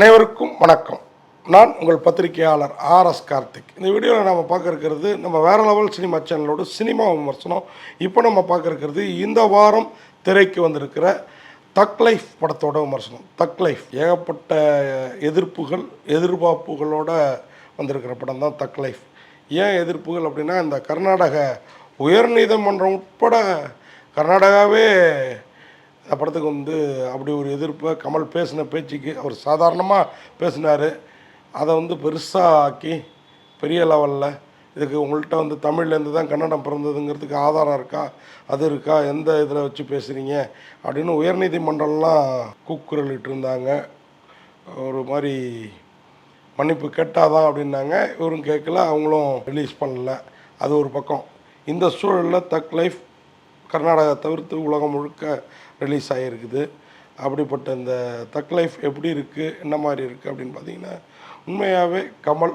அனைவருக்கும் வணக்கம். நான் உங்கள் பத்திரிகையாளர் ஆர்எஸ் கார்த்திக். இந்த வீடியோவில் நம்ம பார்க்க இருக்கிறது நம்ம வேற லெவல் சினிமா சேனலோட சினிமா விமர்சனம். இப்போ நம்ம பார்க்க இருக்கிறது இந்த வாரம் திரைக்கு வந்திருக்கிற தக் லைஃப் படத்தோட விமர்சனம். தக் லைஃப் ஏகப்பட்ட எதிர்ப்புகள் எதிர்பார்ப்புகளோட வந்திருக்கிற படம் தான் தக் லைஃப். ஏன் எதிர்ப்புகள் அப்படின்னா இந்த கர்நாடக உயர்நீதிமன்றம் உட்பட கர்நாடகாவே இந்த படத்துக்கு வந்து அப்படி ஒரு எதிர்ப்பை கமல் பேசின பேச்சுக்கு அவர் சாதாரணமாக பேசினார். அதை வந்து பெருசாக ஆக்கி பெரிய லெவலில் இதுக்கு உங்கள்கிட்ட வந்து தமிழ்லேருந்து தான் கன்னடம் பிறந்ததுங்கிறதுக்கு ஆதாரம் இருக்கா அது இருக்கா எந்த இதில் வச்சு பேசுகிறீங்க அப்படின்னு உயர்நீதிமன்றம்லாம் கூக்குரலிட்டு இருந்தாங்க ஒரு மாதிரி மன்னிப்பு கேட்டாதான் அப்படின்னாங்க. இவரும் கேட்கல அவங்களும் ரிலீஸ் பண்ணல. அது ஒரு பக்கம். இந்த சூழலில் தக் லைஃப் கர்நாடகா தவிர்த்து உலகம் முழுக்க ரிலீஸ் ஆகியிருக்குது. அப்படிப்பட்ட இந்த தக் லைஃப் எப்படி இருக்குது என்ன மாதிரி இருக்குது அப்படின்னு பார்த்தீங்கன்னா உண்மையாகவே கமல்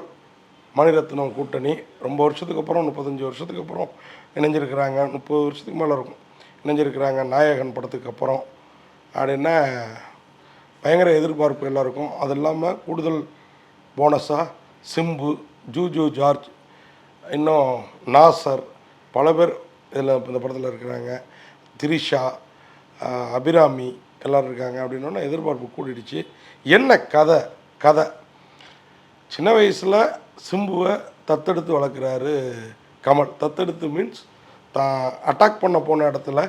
மணிரத்னம் கூட்டணி ரொம்ப வருஷத்துக்கு அப்புறம் முப்பத்தஞ்சு வருஷத்துக்கு அப்புறம் இணைஞ்சிருக்கிறாங்க. முப்பது வருஷத்துக்கு மேலே இருக்கும். இணைஞ்சிருக்கிறாங்க நாயகன் படத்துக்கு அப்புறம். அப்படின்னா பயங்கர எதிர்பார்ப்பு எல்லாருக்கும். அது இல்லாமல் கூடுதல் போனஸாக சிம்பு ஜூஜு ஜார்ஜ் இன்னும் நாசர் பல பேர் இதில் இந்த படத்தில் இருக்கிறாங்க. திரிஷா அபிராமி எல்லோரும் இருக்காங்க அப்படின்னா எதிர்பார்ப்பு கூடிடுச்சு. என்ன கதை? கதை. சின்ன வயசில் சிம்புவை தத்தெடுத்து வளர்க்குறாரு கமல். தத்தெடுத்து மீன்ஸ் தான் அட்டாக் பண்ண போன இடத்துல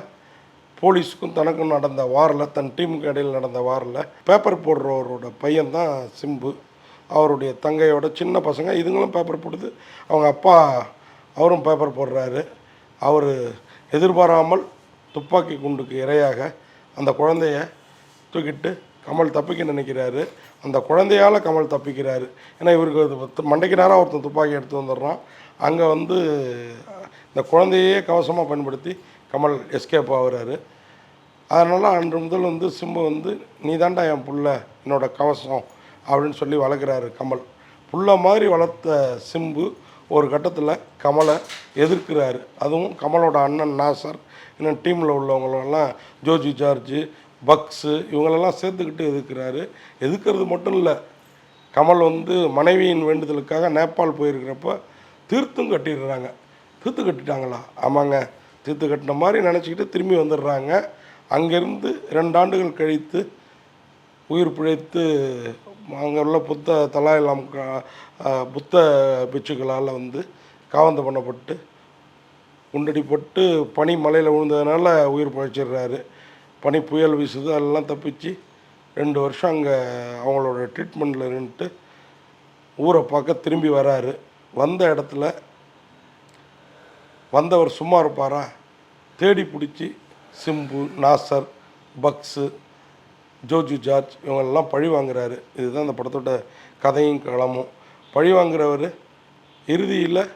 போலீஸுக்கும் தனக்கும் நடந்த வாரில் தன் டீமுக்கு இடையில் நடந்த வாரில் பேப்பர் போடுறவரோட பையன் தான் சிம்பு. அவருடைய தங்கையோட சின்ன பசங்க இதுங்களும் பேப்பர் போடுது. அவங்க அப்பா அவரும் பேப்பர் போடுறாரு. அவர் எதிர்பாராமல் துப்பாக்கி குண்டுக்கு இரையாக அந்த குழந்தைய தூக்கிட்டு கமல் தப்பிக்க நினைக்கிறாரு. அந்த குழந்தையால் கமல் தப்பிக்கிறாரு. ஏன்னா இவருக்கு மண்டைக்கு நேரம் ஒருத்தன் துப்பாக்கி எடுத்து வந்துடுறான். அங்கே வந்து இந்த குழந்தையே கவசமாக பயன்படுத்தி கமல் எஸ்கேப் ஆகுறாரு. அதனால் அன்று முதல் வந்து சிம்பு வந்து நீ தாண்டா என் புள்ள என்னோடய கவசம் அப்படின்னு சொல்லி வளர்க்குறாரு கமல். புள்ள மாதிரி வளர்த்த சிம்பு ஒரு கட்டத்தில் கமலை எதிர்க்கிறாரு. அதுவும் கமலோட அண்ணன் நாசர் இன்னும் டீமில் உள்ளவங்களெல்லாம் ஜோஜி ஜார்ஜு பக்ஸு இவங்களெல்லாம் சேர்த்துக்கிட்டு எதிர்க்கிறாரு. எதிர்க்கிறது மட்டும் இல்லை கமல் வந்து மனைவியின் வேண்டுதலுக்காக நேபாள் போயிருக்கிறப்ப தீர்த்தும் கட்டிடுறாங்க. தீர்த்து கட்டிட்டாங்களா? ஆமாங்க. தீர்த்து கட்டின மாதிரி நினச்சிக்கிட்டு திரும்பி வந்துடுறாங்க. அங்கேருந்து ரெண்டு ஆண்டுகள் கழித்து உயிர் பிழைத்து அங்கே உள்ள புத்த தலாயலாம் புத்த பிச்சுக்களால் வந்து காவந்து பண்ணப்பட்டு குண்டடிப்பட்டு பனி மலையில் விழுந்ததுனால உயிர் பிழைச்சிடுறாரு. பனி புயல் வீசுது அதெல்லாம் தப்பிச்சு ரெண்டு வருஷம் அங்கே அவங்களோட ட்ரீட்மெண்ட்டில் நின்றுட்டு ஊரை பார்க்க திரும்பி வராரு. வந்த இடத்துல வந்தவர் சும்மா இருப்பாரா? தேடி பிடிச்சி சிம்பு நாசர் பக்ஸு ஜோஜு ஜார்ஜ் இவங்கெல்லாம் பழி வாங்குறாரு. இதுதான் அந்த படத்தோட கதையும் களமும். பழி வாங்குறவர் இறுதியில்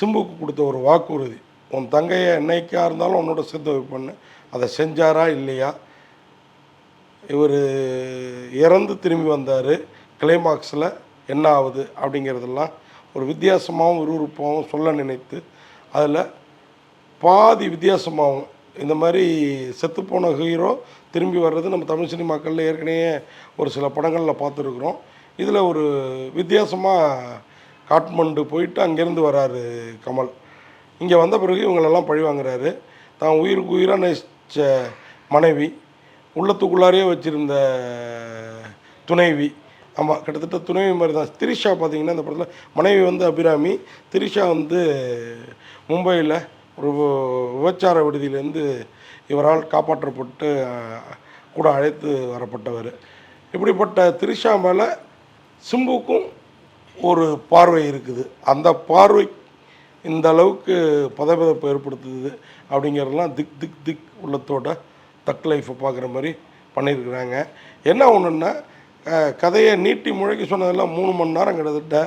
சிம்புக்கு கொடுத்த ஒரு வாக்குறுதி. உன் தங்கையை என்னைக்கா இருந்தாலும் உன்னோட சேர்த்து வைப்பண்ணு அதை செஞ்சாரா இல்லையா? இவர் இறந்து திரும்பி வந்தார். கிளைமாக்ஸில் என்ன ஆகுது அப்படிங்கிறதெல்லாம் ஒரு வித்தியாசமாகவும் விறுவிறுப்பாகவும் சொல்ல நினைத்து அதில் பாதி வித்தியாசமாகவும் இந்த மாதிரி செத்துப்போன ஹீரோ திரும்பி வர்றது நம்ம தமிழ் சினிமாக்களில் ஏற்கனவே ஒரு சில படங்களில் பார்த்துருக்குறோம். இதில் ஒரு வித்தியாசமாக காட்மண்டு போயிட்டு அங்கேருந்து வராரு கமல். இங்கே வந்த பிறகு இவங்களெல்லாம் பழி வாங்குறாரு. தான் உயிருக்கு உயிராக நேசித்த மனைவி உள்ளத்துக்குள்ளாரையே வச்சுருந்த துணைவி. ஆமாம் கிட்டத்தட்ட துணைவி மாதிரி தான். திரிஷா பார்த்தீங்கன்னா இந்த படத்தில் மனைவி வந்து அபிராமி திரிஷா வந்து மும்பையில் ஒரு விபச்சார விடுதியிலேருந்து இவரால் காப்பாற்றப்பட்டு கூட அழைத்து வரப்பட்டவர். இப்படிப்பட்ட திரிஷா மேலே சிம்புக்கும் ஒரு பார்வை இருக்குது. அந்த பார்வை இந்த அளவுக்கு பதவிதப்பு ஏற்படுத்துது அப்படிங்கிறதெல்லாம் திக் திக் திக் உள்ளத்தோட தக் லைஃப்பை பார்க்குற மாதிரி பண்ணியிருக்கிறாங்க. என்ன ஒன்றுன்னா கதையை நீட்டி முழக்கி சொன்னதெல்லாம் மூணு மணி நேரம் கிட்டத்தட்ட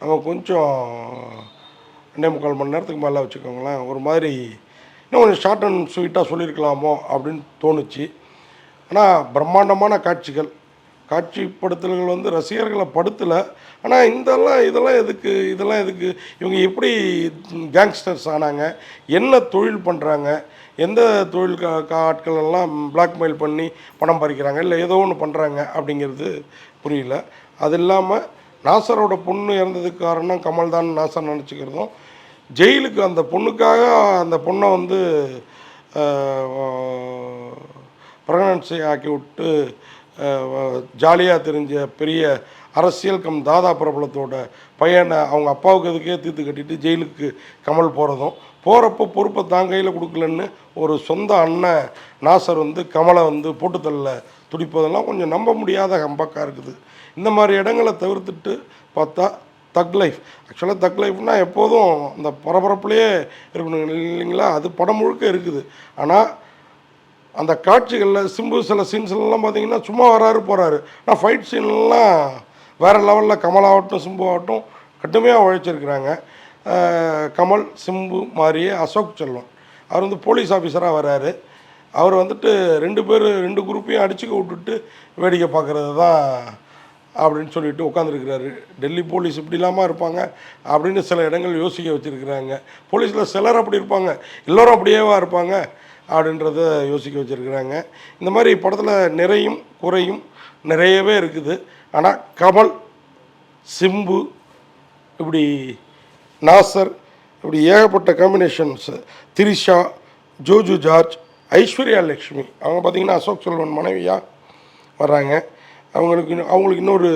நம்ம கொஞ்சம் ரெண்டே முக்கால் மணி நேரத்துக்கு மேலே வச்சுக்கோங்களேன். ஒரு மாதிரி இன்னும் கொஞ்சம் ஷார்ட் அண்ட் ஸ்வீட்டாக சொல்லியிருக்கலாமோ அப்படின்னு தோணுச்சு. ஆனால் பிரம்மாண்டமான காட்சிகள் காட்சிப்படுத்தல்கள் வந்து ரசிகர்களை படுத்தலை. ஆனால் இதெல்லாம் இதெல்லாம் எதுக்கு இதெல்லாம் எதுக்கு இவங்க எப்படி கேங்ஸ்டர்ஸ் ஆனாங்க என்ன தொழில் பண்ணுறாங்க எந்த தொழில் கா கா- ஆட்கள் எல்லாம் பிளாக்மெயில் பண்ணி பணம் பறிக்கிறாங்க இல்லை ஏதோ ஒன்று பண்ணுறாங்க அப்படிங்கிறது புரியல. அது இல்லாமல் நாசரோட பொண்ணு இறந்ததுக்கு காரணம் கமல் தான் நாசர் நினச்சிக்கிறதும் ஜெயிலுக்கு அந்த பொண்ணுக்காக அந்த பொண்ணை வந்து பிரகனன்சி ஆக்கி விட்டு ஜாலியாக தெரிஞ்ச பெரிய அரசியல் கம் தாதா பிரபலத்தோட பையனை அவங்க அப்பாவுக்கு எதுக்கே தீர்த்து கட்டிட்டு ஜெயிலுக்கு கமல் போகிறதும் போகிறப்போ பொறுப்பை தான் கையில் கொடுக்கலன்னு ஒரு சொந்த அண்ணன் நாசர் வந்து கமலை வந்து போட்டுத்தள்ள துடிப்பதெல்லாம் கொஞ்சம் நம்ப முடியாத ஹம்பக்காக இருக்குது. இந்த மாதிரி இடங்களை தவிர்த்துட்டு பார்த்தா தக் லைஃப் ஆக்சுவலாக தக் லைஃப்னால் எப்போதும் அந்த பரபரப்புலேயே இருக்கணும் இல்லைங்களா? அது படம் முழுக்க இருக்குது. ஆனால் அந்த காட்சிகளில் சிம்பு சில சீன்ஸ்லாம் பார்த்தீங்கன்னா சும்மா வராரு போகிறாரு ஆனால் ஃபைட் சீன்லாம் வேறு லெவலில் கமல் ஆகட்டும் சிம்பு ஆகட்டும் கடுமையாக உழைச்சிருக்கிறாங்க. கமல் சிம்பு மாதிரியே அசோக் செல்வன் அவர் வந்து போலீஸ் ஆஃபீஸராக வராரு. அவர் வந்துட்டு ரெண்டு பேர் ரெண்டு குரூப்பையும் அடிச்சுக்க விட்டுட்டு வேடிக்கை பார்க்குறது தான் அப்படின்னு சொல்லிட்டு உட்காந்துருக்கிறாரு டெல்லி போலீஸ் இப்படி இல்லாமல் இருப்பாங்க அப்படின்னு சில இடங்கள் யோசிக்க வச்சுருக்கிறாங்க. போலீஸில் சிலர் அப்படி இருப்பாங்க. எல்லோரும் அப்படியேவா இருப்பாங்க அப்படின்றத யோசிக்க வச்சுருக்கிறாங்க. இந்த மாதிரி படத்தில் நிறையும் குறையும் நிறையவே இருக்குது. ஆனால் கமல் சிம்பு இப்படி நாசர் இப்படி ஏகப்பட்ட காம்பினேஷன்ஸ் திரிஷா ஜோஜு ஜார்ஜ் ஐஸ்வர்யா லக்ஷ்மி அவங்க பார்த்தீங்கன்னா அசோக் செல்வன் மனைவியாக வர்றாங்க. அவங்களுக்கு இன்னும் அவங்களுக்கு இன்னொரு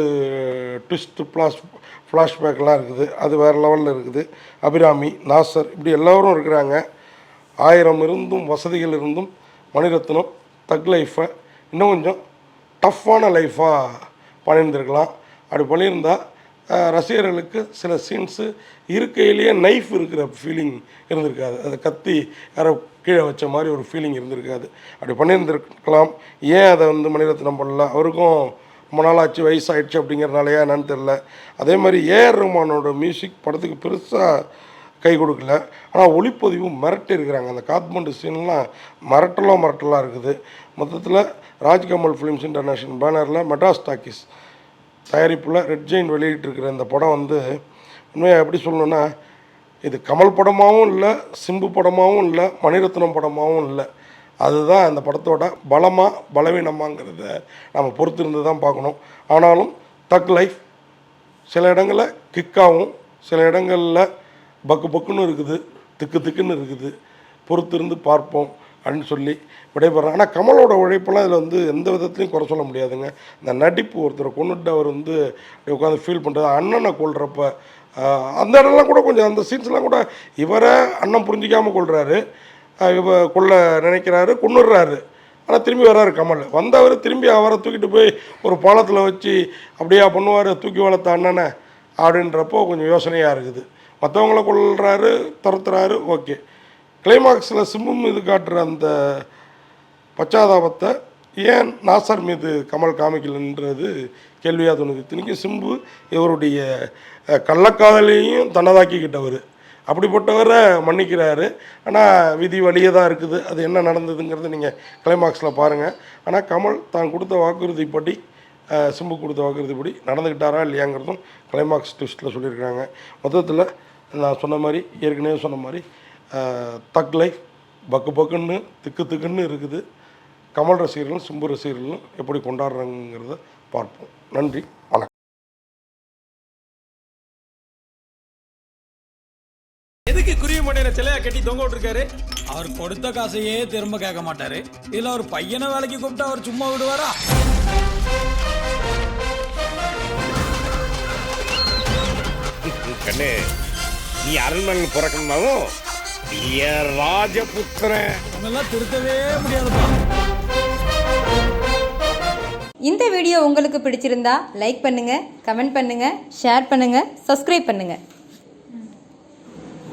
ட்விஸ்ட்டு ஃப்ளாஷ் ஃப்ளாஷ்பேக்லாம் இருக்குது. அது வேறு லெவலில் இருக்குது. அபிராமி நாசர் இப்படி எல்லோரும் இருக்கிறாங்க. ஆயிரம் இருந்தும் வசதிகள் இருந்தும் மணிரத்னம் தக் லைஃப்பை இன்னும் கொஞ்சம் டஃப்பான லைஃப்பாக பண்ணியிருந்திருக்கலாம் அப்படி பண்ணியிருந்தால் ரசிகர்களுக்கு சில சீன்ஸு இருக்கையிலேயே நைஃப் இருக்கிற ஃபீலிங் இருந்திருக்காது. அதை கத்தி யாரோ கீழே வச்ச மாதிரி ஒரு ஃபீலிங் இருந்திருக்காது. அப்படி பண்ணியிருந்திருக்கலாம். ஏன் அதை வந்து மணிரத்னம் பண்ணல? அவருக்கும் ரொம்ப நாள் ஆச்சு வயசாயிடுச்சு அப்படிங்கிறனாலயா என்னன்னு தெரில அதே மாதிரி ஏஆர் ரஹ்மானோட மியூசிக் படத்துக்கு பெருசாக கை கொடுக்கல. ஆனால் ஒளிப்பதிவு மிரட்டி இருக்கிறாங்க. அந்த காத்மண்டு சீன்லாம் மிரட்டலாம் மிரட்டலாக இருக்குது. மொத்தத்தில் ராஜ்கமல் ஃபிலிம்ஸ் இன்டர்நேஷனல் பேனரில் மெட்ராஸ் டாக்கிஸ் தயாரிப்பில் ரெட் ஜெயின் வெளியிட்டிருக்கிற இந்த படம் வந்து உண்மையாக எப்படி சொல்லணும்னா இது கமல் படமாகவும் இல்லை சிம்பு படமாகவும் இல்லை மணிரத்னம் படமாகவும் இல்லை. அதுதான் அந்த படத்தோட பலமாக பலவீனமாங்கிறத நம்ம பொறுத்திருந்து தான் பார்க்கணும். ஆனாலும் தக் லைஃப் சில இடங்களில் கிக்காகவும் சில இடங்களில் பக்கு பக்குன்னு இருக்குது திக்கு திக்குன்னு இருக்குது. பொறுத்திருந்து பார்ப்போம் அப்படின்னு சொல்லி விடைபெறேன் ஆனால் கமலோட உழைப்பெல்லாம் இதில் வந்து எந்த விதத்துலையும் குறை சொல்ல முடியாதுங்க. இந்த நடிப்பு ஒருத்தரை கொண்டுட்டு அவர் வந்து உட்காந்து ஃபீல் பண்ணுறது அண்ணனை கொள்கிறப்ப அந்த இடம்லாம் கூட கொஞ்சம் அந்த சீன்ஸ்லாம் கூட இவரை அண்ணன் புரிஞ்சிக்காமல் கொள்கிறாரு கொள்ள நினைக்கிறாரு கொண்டுடுறாரு ஆனால் திரும்பி வர்றாரு கமல். வந்தவர் திரும்பி அவரை தூக்கிட்டு போய் ஒரு பாலத்தில் வச்சு அப்படியா பண்ணுவார் தூக்கி வளர்த்த அண்ணனை அப்படின்றப்போ கொஞ்சம் யோசனையாக இருக்குது. மற்றவங்கள கொள்ளுறாரு துரத்துறாரு ஓகே. கிளைமாக்ஸில் சிம்பும் இது காட்டுற அந்த பச்சாதாபத்தை ஏன் நாசர் மீது கமல் காமிக்கலன்றது கேள்வியாக தோணுது. இத்தனைக்கும் சிம்பு இவருடைய கள்ளக்காதலையும் தன்னதாக்கிக்கிட்டவர். அப்படிப்பட்டவரை மன்னிக்கிறாரு. ஆனால் விதி வழியே தான் இருக்குது. அது என்ன நடந்ததுங்கிறது நீங்கள் கிளைமாக்ஸில் பாருங்கள் ஆனால் கமல் தான் கொடுத்த வாக்குறுதிப்படி சிம்பு கொடுத்த வாக்குறுதிப்படி நடந்துக்கிட்டாரா இல்லையாங்கிறதும் கிளைமாக்ஸ் ட்விஸ்ட்டில் சொல்லியிருக்காங்க மொத்தத்தில் நான் சொன்ன மாதிரி ஏற்கனவே சொன்ன மாதிரி தக் லைஃப் பக்கு பக்குன்னு திக்கு திக்குன்னு இருக்குது. கமல் ரசிகர்களும் சிம்பு ரசிகர்களும் எப்படி கொண்டாடுறாங்கிறத பார்ப்போம். நன்றி வணக்கம். மண்டையில சிலையா கட்டி தொங்க விட்டுருக்காரு? அவர் கொடுத்த காசையே திரும்ப கேட்க மாட்டாரு. இல்ல ஒரு பையனை வேலைக்கு கூப்பிட்டு அவர் சும்மா விடுவாரா? கண்ணு நீ அரண்மனையில் பிறக்கணும்னாலும் நீ ராஜபுத்திரன். அவனெல்லாம் திருத்தவே முடியாதுப்பா. இந்த வீடியோ உங்களுக்கு பிடிச்சிருந்தா லைக் பண்ணுங்க கமெண்ட் பண்ணுங்க ஷேர் பண்ணுங்க சப்ஸ்கிரைப் பண்ணுங்க.